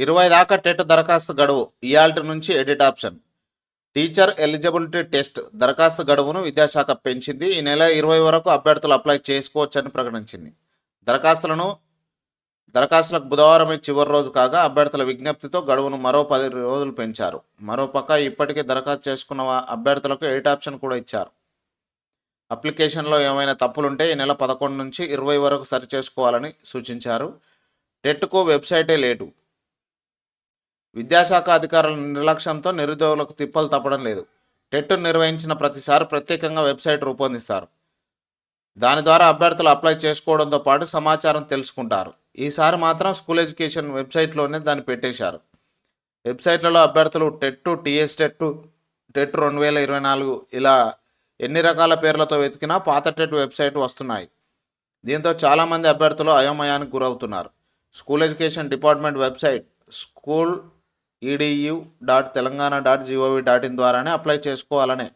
ఇరవై దాకా టెట్ దరఖాస్తు గడువు. ఇయాల్టి నుంచి edit option. Teacher eligibility test దరఖాస్తు గడువును విద్యాశాఖ పెంచింది. ఈ నెల ఇరవై వరకు అభ్యర్థులు అప్లై చేసుకోవచ్చని ప్రకటించింది. దరఖాస్తులను దరఖాస్తులకు బుధవారమే చివరి రోజు కాగా అభ్యర్థుల విజ్ఞప్తితో గడువును మరో పది రోజులు పెంచారు. మరోపక్క ఇప్పటికే దరఖాస్తు చేసుకున్న అభ్యర్థులకు ఎయిట్ ఆప్షన్ కూడా ఇచ్చారు. అప్లికేషన్లో ఏమైనా తప్పులుంటే ఈ నెల పదకొండు నుంచి ఇరవై వరకు సరిచేసుకోవాలని సూచించారు. టెట్కు వెబ్సైటే లేటు. విద్యాశాఖ అధికారుల నిర్లక్ష్యంతో నిరుద్యోగులకు తిప్పలు తప్పడం లేదు. టెట్ నిర్వహించిన ప్రతిసారి ప్రత్యేకంగా వెబ్సైట్ రూపొందిస్తారు. దాని ద్వారా అభ్యర్థులు అప్లై చేసుకోవడంతో పాటు సమాచారం తెలుసుకుంటారు. ఈసారి మాత్రం స్కూల్ ఎడ్యుకేషన్ వెబ్సైట్లోనే దాన్ని పెట్టేశారు. వెబ్సైట్లలో అభ్యర్థులు టెట్ టీఎస్ టెట్ టెట్ రెండు వేల ఇరవై నాలుగు ఇలా ఎన్ని రకాల పేర్లతో వెతికినా పాత టెట్ వెబ్సైట్ వస్తున్నాయి. దీంతో చాలామంది అభ్యర్థులు అయోమయానికి గురవుతున్నారు. School education department website school EDU dot Telangana dot GOV dot in ద్వారానే అప్లై చేసుకోవాలనే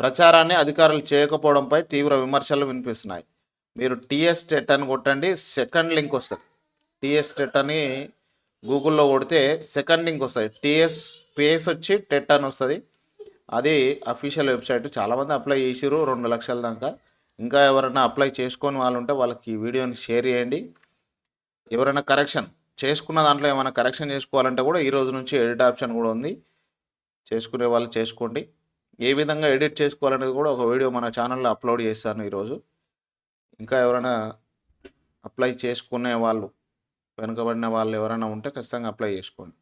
ప్రచారాన్ని అధికారులు చేయకపోవడంపై తీవ్ర విమర్శలు వినిపిస్తున్నాయి. మీరు టీఎస్ టెట్ అని కొట్టండి సెకండ్ లింక్ వస్తుంది. టీఎస్ టెట్ అని గూగుల్లో కొడితే సెకండ్ లింక్ వస్తుంది. టీఎస్ పేస్ వచ్చి టెట్ అని వస్తుంది. అది అఫీషియల్ వెబ్సైట్ చాలామంది అప్లై చేసిరు రెండు లక్షల దాకా. ఇంకా ఎవరైనా అప్లై చేసుకొని వాళ్ళు ఉంటే వాళ్ళకి ఈ వీడియోని షేర్ చేయండి. ఎవరైనా కరెక్షన్ చేసుకున్న దాంట్లో ఏమైనా కరెక్షన్ చేసుకోవాలంటే కూడా ఈ రోజు నుంచి ఎడిట్ ఆప్షన్ కూడా ఉంది. చేసుకునే వాళ్ళు చేసుకోండి. ఏ విధంగా ఎడిట్ చేసుకోవాలనేది కూడా ఒక వీడియో మన ఛానల్లో అప్లోడ్ చేస్తాను ఈరోజు ఇంకా ఎవరైనా అప్లై చేసుకునే వాళ్ళు వెనుకబడిన వాళ్ళు ఎవరైనా ఉంటే ఖచ్చితంగా అప్లై చేసుకోండి.